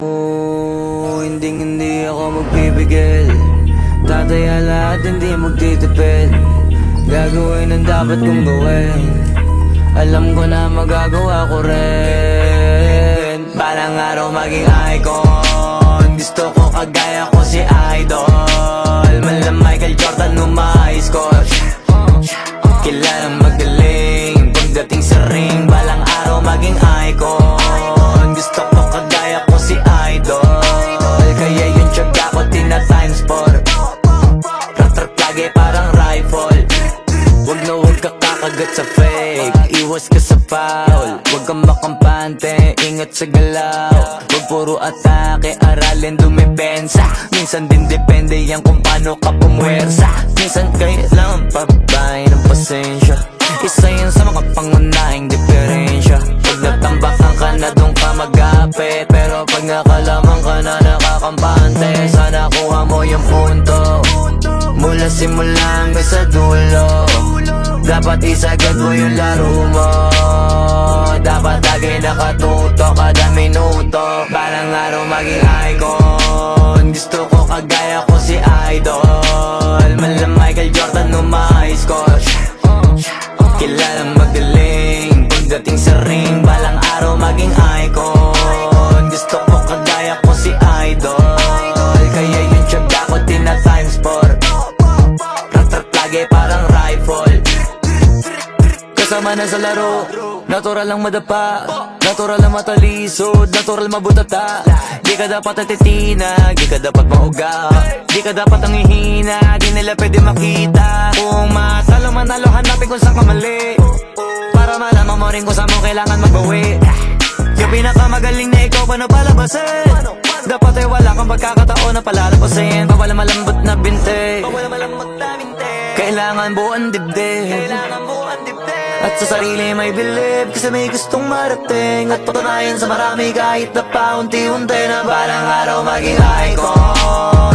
Oh, hindi hindi ako magpipigil Tataya lahat hindi magtitipid. Gagawin ang dapat kong gawin. Alam ko na magagawa ko rin. Balang araw maging icon. Gusto ko kagaya ko si Idol. Malam Michael Jordan nung ma-high kakagat sa fake Iwas ka sa foul. Huwag kang makampante Ingat sa galaw. Huwag puro atake Aralin dumipensa. Minsan din depende yan kung paano ka pumwersa. Minsan kailangan pabay ng pasensya. Isa yan sa mga pangunahing diferensya. Pag natambakan ka na doon ka magapit. Pero pag nakalaman ka na nakakampante Sana kuha mo yung punto. Mula simula hanggang sa dulo Dapat isagad mo yung laro mo. Dapat lagi nakatuto kada minuto. Parang araw maging icon. Gusto ko kagaya ko si Idol. Malam Michael Jordan nung ma-high score Kilalang magaling. Pagdating sa ring Balang araw maging icon Kasama na sa laro. Natural lang madapa. Natural lang matalisod Natural mabutata. Di ka dapat atitina Di ka dapat mauga Di ka dapat ang ihina Di nila pwede makita. Kung matalo manalo hanapin kung saan ka mali. Para malaman mo rin kung saan mo kailangan magbawi Yung pinakamagaling na ikaw paano palabasin pagkakataon na palalabasin Bawal malambot na binte. Bawal malambot na binte. Kailangan buuan dibdib. Kailangan buuan dibdib. At sa sarili may believe Kasi may gustong marating. At patunayan sa marami kahit na paunti-unti Na balang araw maging icon